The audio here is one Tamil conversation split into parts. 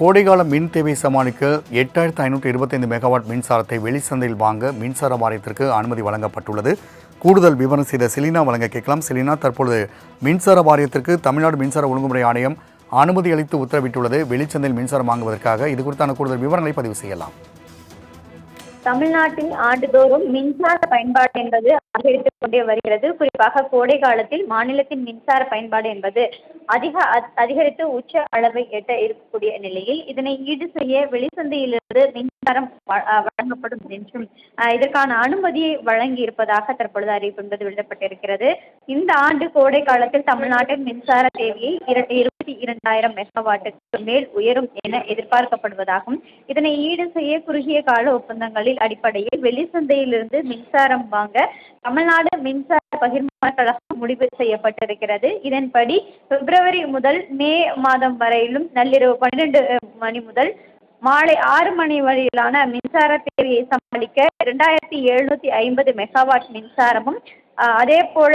கோடைகால மின் தேவை சமாளிக்க எட்டாயிரத்து ஐநூற்று இருபத்தைந்து மெகாவாட் மின்சாரத்தை வெளிச்சந்தையில் வாங்க மின்சார வாரியத்திற்கு அனுமதி வழங்கப்பட்டுள்ளது. கூடுதல் விவரம் செய்த செலினா வழங்க கேட்கலாம். செலினா தற்பொழுது மின்சார வாரியத்திற்கு தமிழ்நாடு மின்சார ஒழுங்குமுறை ஆணையம் அனுமதி அளித்து உத்தரவிட்டுள்ளது. வெளிச்சந்தையில் மின்சாரம் வாங்குவதற்காக இது குறித்தான கூடுதல் விவரங்களை பதிவு செய்யலாம். தமிழ்நாட்டில் ஆண்டுதோறும் மின்சார பயன்பாடு என்பது அதிகரித்துக் கொண்டே வருகிறது. குறிப்பாக கோடை காலத்தில் மாநிலத்தின் மின்சார பயன்பாடு என்பது அதிக அதிகரித்து உச்ச அளவை எட்ட இருக்கக்கூடிய நிலையில் இதனை ஈடு செய்ய வெளிச்சந்தையிலிருந்து மின்சாரம் வ- வழங்கப்படும் என்றும் இதற்கான அனுமதியை வழங்கி இருப்பதாக தற்பொழுது அறிவிப்பு என்பது வெளியிடப்பட்டிருக்கிறது. இந்த ஆண்டு கோடை காலத்தில் தமிழ்நாட்டின் மின்சார தேவையை இரண்டு இருபத்தி இரண்டாயிரம் மெகாவாட்டுக்கு மேல் உயரும் என எதிர்பார்க்கப்படுவதாகவும் இதனை ஈடு செய்ய குறுகிய கால ஒப்பந்தங்களில் அடிப்படையில் வெளிச்சந்தையிலிருந்து மின்சாரம் வாங்க தமிழ்நாடு மின்சார பகிர்மான கழகம் முடிவு செய்யப்பட்டிருக்கிறது. இதன்படி பிப்ரவரி முதல் மே மாதம் வரையிலும் நள்ளிரவு பன்னிரண்டு மணி முதல் மாலை ஆறு மணி வரையிலான மின்சார தேவையை சமாளிக்க இரண்டாயிரத்தி எழுநூற்றி ஐம்பது மெகாவாட் மின்சாரமும் அதே போல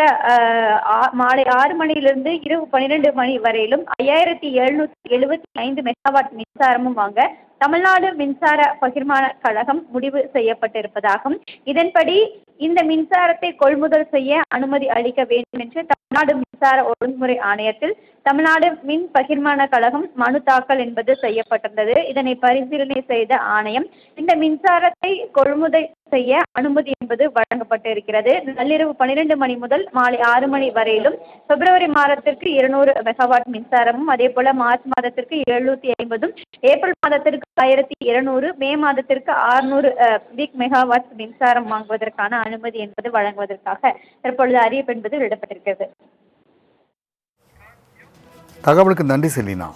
ஆ- மாலை ஆறு மணியிலிருந்து இரவு பன்னிரெண்டு மணி வரையிலும் ஐயாயிரத்தி எழுநூற்றி எழுபத்தி ஐந்து மெகாவாட் மின்சாரமும் வாங்க தமிழ்நாடு மின்சார பகிர்மான கழகம் முடிவு செய்யப்பட்டிருப்பதாகும். இதன்படி இந்த மின்சாரத்தை கொள்முதல் செய்ய அனுமதி அளிக்க வேண்டும் என்று தமிழ்நாடு மின்சார ஒழுங்குமுறை ஆணையத்தில் தமிழ்நாடு மின் பகிர்மான கழகம் மனு தாக்கல் என்பது செய்யப்பட்டிருந்தது. இதனை பரிசீலனை செய்த ஆணையம் இந்த மின்சாரத்தை கொள்முதல் செய்ய அனுமதி என்பது வழங்கப்பட்டு இருக்கிறது நள்ளிரவு பன்னிரெண்டு மணி முதல் மாலை ஆறு மணி வரையிலும் பிப்ரவரி மாதத்திற்கு இருநூறு மெகாவாட் மின்சாரமும் அதே போல மார்ச் மாதத்திற்கு எழுநூற்றி ஐம்பதும் ஏப்ரல் மாதத்திற்கு ஆயிரத்தி இருநூறு மே மாதத்திற்கு ஆறுநூறு வீக் மெகாவாட் மின்சாரம் வாங்குவதற்கான அனுமதி என்பது வழங்குவதற்காக தற்பொழுது அறிவிப்பு என்பது விடப்பட்டிருக்கிறது தகவலுக்கு நன்றி செல்லினா